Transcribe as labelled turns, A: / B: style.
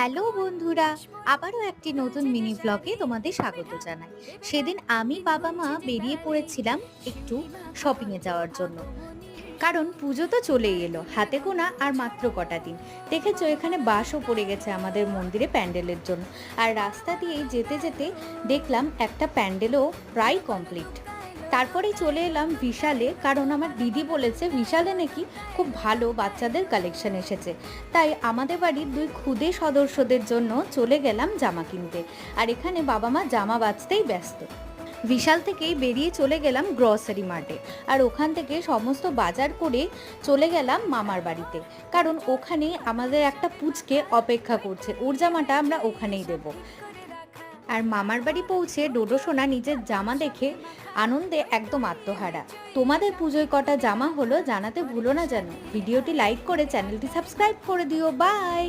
A: Hello বন্ধুরা, আবারও একটি নতুন মিনি ব্লগে তোমাদের স্বাগত জানাই। সেদিন আমি বাবা মা বেরিয়ে পড়েছিলাম একটু শপিংয়ে যাওয়ার জন্য। কারণ পুজো তো চলেই এলো, হাতে গোনা আর মাত্র কটা দিন। দেখেছ, এখানে বাসও পড়ে গেছে আমাদের মন্দিরে প্যান্ডেলের জন্য। আর রাস্তা দিয়েই যেতে যেতে দেখলাম একটা প্যান্ডেলও প্রায় কমপ্লিট তারপরেই চলে এলাম বিশালে কারণ আমার দিদি বলেছে বিশালে নাকি খুব ভালো বাচ্চাদের কালেকশন এসেছে। তাই আমাদের বাড়ির দুই ক্ষুদে সদস্যদের জন্য চলে গেলাম জামা কিনতে। আর এখানে বাবা মা জামা বাঁচতেই ব্যস্ত। বিশাল থেকেই বেরিয়ে চলে গেলাম গ্রসারি মার্টে আর ওখান থেকে সমস্ত বাজার করে চলে গেলাম মামার বাড়িতে। কারণ ওখানে আমাদের একটা পুচকে অপেক্ষা করছে। ওর জামাটা আমরা ওখানেই দেব। আর মামার বাড়ি পৌঁছে ডোডো সোনা নিজের জামা দেখে আনন্দে একদম আত্মহারা। তোমাদের পুজোয় কটা জামা হলো জানাতে ভুলো না যেন। ভিডিওটি লাইক করে চ্যানেলটি সাবস্ক্রাইব করে দিও। বাই